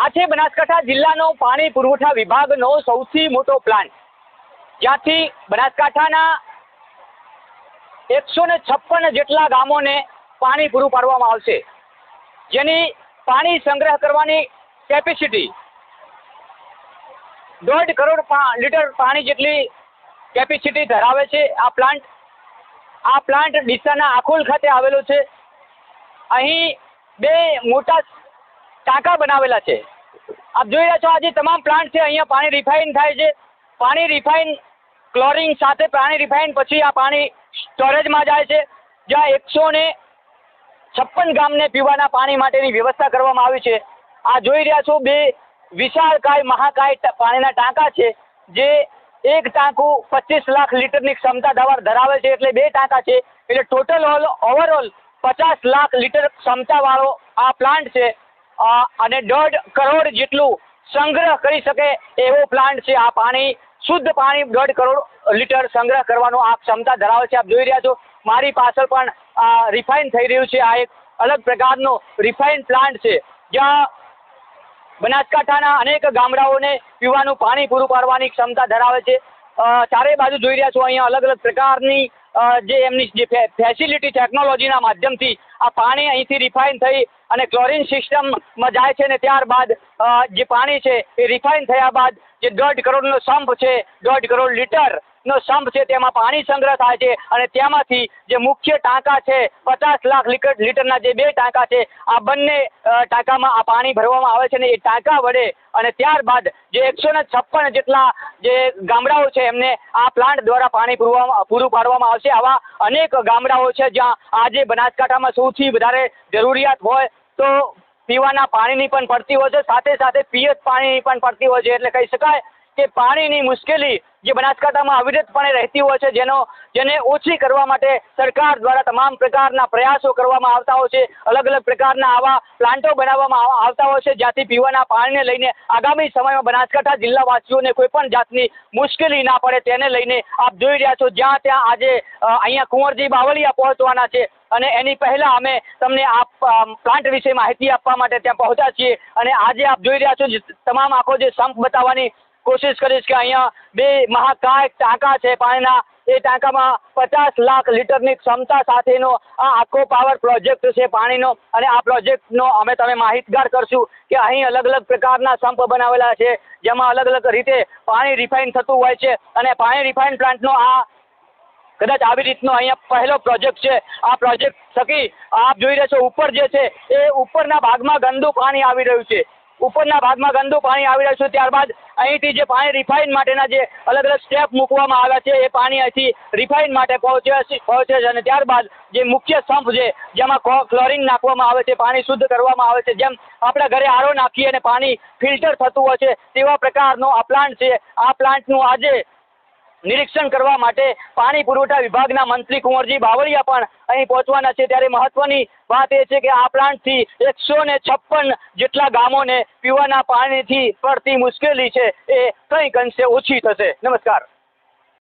આ છે બનાસકાંઠા જિલ્લાનો પાણી પુરવઠા વિભાગનો સૌથી મોટો પ્લાન્ટ જ્યાંથી બનાસકાંઠાના એકસો ને છપ્પન જેટલા ગામોને પાણી પૂરું પાડવામાં આવશે. જેની પાણી સંગ્રહ કરવાની કેપેસિટી દોઢ કરોડ લીટર પાણી જેટલી કેપેસિટી ધરાવે છે આ પ્લાન્ટ આ પ્લાન્ટ ડીસાના આખોલ ખાતે આવેલો છે. અહીં બે મોટા ટાંકા બનાવેલા છે. આપ જોઈ રહ્યા છો આ જે તમામ પ્લાન્ટ છે, અહીંયા પાણી રિફાઇન થાય છે. પાણી રિફાઇન, ક્લોરિંગ સાથે પાણી રિફાઇન પછી આ પાણી સ્ટોરેજમાં જાય છે. જ્યાં એકસો ને છપ્પન ગામને પીવાના પાણી માટેની વ્યવસ્થા કરવામાં આવી છે. આ જોઈ રહ્યા છો, બે વિશાળકાય મહાકાય પાણીના ટાંકા છે, જે એક ટાંકું પચીસ લાખ લીટરની ક્ષમતા ધરાવ- ધરાવે છે, એટલે બે ટાંકા છે. એટલે ટોટલ ઓલ, ઓવરઓલ પચાસ લાખ લીટર ક્ષમતાવાળો આ પ્લાન્ટ છે. અને દોઢ કરોડ જેટલું સંગ્રહ કરી શકે એવો પ્લાન્ટ છે. આ પાણી, શુદ્ધ પાણી દોઢ કરોડ લીટર સંગ્રહ કરવાનો આ ક્ષમતા ધરાવે છે. આપ જોઈ રહ્યા છો, મારી પાછળ પણ રિફાઇન થઈ રહ્યું છે. આ એક અલગ પ્રકારનો રિફાઇન પ્લાન્ટ છે. જ્યાં બનાસકાંઠાના અનેક ગામડાઓને પીવાનું પાણી પૂરું પાડવાની ક્ષમતા ધરાવે છે. ચારે બાજુ જોઈ રહ્યા છો, અહીંયા અલગ અલગ પ્રકારની જે એમની જે ફેસિલિટી ટેકનોલોજીના માધ્યમથી આ પાણી અહીંથી રિફાઇન થઈ અને ક્લોરિન સિસ્ટમમાં જાય છે ને ત્યારબાદ જે પાણી છે એ રિફાઇન થયા બાદ જે દોઢ કરોડનો સંપ છે, દોઢ કરોડ લીટરનો સંપ છે, તેમાં પાણી સંગ્રહ થાય છે અને તેમાંથી જે મુખ્ય ટાંકા છે, પચાસ લાખ લીટર લીટરના જે બે ટાંકા છે, આ બંને ટાંકામાં આ પાણી ભરવામાં આવે છે ને એ ટાંકા વડે અને ત્યારબાદ જે એકસો ને છપ્પન જેટલા જે ગામડાઓ છે, એમને આ પ્લાન્ટ દ્વારા પાણી પૂરવામાં, પૂરું પાડવામાં આવશે. આવા અનેક ગામડાઓ છે, જ્યાં આજે બનાસકાંઠામાં સૌથી વધારે જરૂરિયાત હોય તો પીવાના પાણીની પણ પડતી હોય છે. સાથે સાથે પિયત પાણીની પણ પડતી હોય છે. એટલે કહી શકાય કે પાણીની મુશ્કેલી જે બનાસકાંઠામાં અવિરતપણે રહેતી હોય છે, જેનો, જેને ઓછી કરવા માટે સરકાર દ્વારા તમામ પ્રકારના પ્રયાસો કરવામાં આવતા હોય છે, અલગ અલગ પ્રકારના આવા પ્લાન્ટો બનાવવામાં આવતા હોય છે, જ્યાંથી પીવાના પાણીને લઈને આગામી સમયમાં બનાસકાંઠા જિલ્લાવાસીઓને કોઈ પણ જાતની મુશ્કેલી ના પડે તેને લઈને આપ જોઈ રહ્યા છો, જ્યાં ત્યાં આજે અહીંયા કુંવરજી બાવળિયા પહોંચવાના છે અને એની પહેલા અમે તમને આ પ્લાન્ટ વિશે માહિતી આપવા માટે ત્યાં પહોંચ્યા છીએ અને આજે આપ જોઈ રહ્યા છો તમામ આખો જે સંપ બતાવવાની કોશિશ કરીશ કે અહીંયા બે મહાકાય ટાંકા છે પાણીના. એ ટાંકામાં પચાસ લાખ લીટરની ક્ષમતા સાથેનો આ આખો પાવર પ્રોજેક્ટ છે પાણીનો. અને આ પ્રોજેક્ટનો અમે તમે માહિતગાર કરશું કે અહીં અલગ અલગ પ્રકારના સંપ બનાવેલા છે, જેમાં અલગ અલગ રીતે પાણી રિફાઇન થતું હોય છે. અને પાણી રિફાઇન પ્લાન્ટનો આ કદાચ આવી રીતનો અહીંયા પહેલો પ્રોજેક્ટ છે. આ પ્રોજેક્ટ થકી આપ જોઈ રહ્યા છો ઉપર જે છે, એ ઉપરના ભાગમાં ગંદુ પાણી આવી રહ્યું છે. ઉપરના ભાગમાં ગંદુ પાણી આવી રહ્યું છે. ત્યારબાદ અહીંથી જે પાણી રિફાઇન માટેના જે અલગ અલગ સ્ટેપ મૂકવામાં આવ્યા છે, એ પાણી અહીંથી રિફાઇન માટે પહોંચે પહોંચે છે અને ત્યારબાદ જે મુખ્ય સંપ છે, જેમાં ક્લોરિન નાખવામાં આવે છે, પાણી શુદ્ધ કરવામાં આવે છે. જેમ આપણા ઘરે આરો નાખીએ અને પાણી ફિલ્ટર થતું હોય છે, તેવા પ્રકારનો આ પ્લાન્ટ છે. આ પ્લાન્ટનું આજે નિરીક્ષણ કરવા માટે પાણી પુરવઠા વિભાગના મંત્રી કુંવરજી બાવળિયા પણ અહીં પહોંચવાના છે. ત્યારે મહત્વની વાત એ છે કે આ પ્લાન્ટથી એકસો ને છપ્પન જેટલા ગામોને પીવાના પાણીથી પડતી મુશ્કેલી છે એ કંઈક અંશે ઓછી થશે. નમસ્કાર.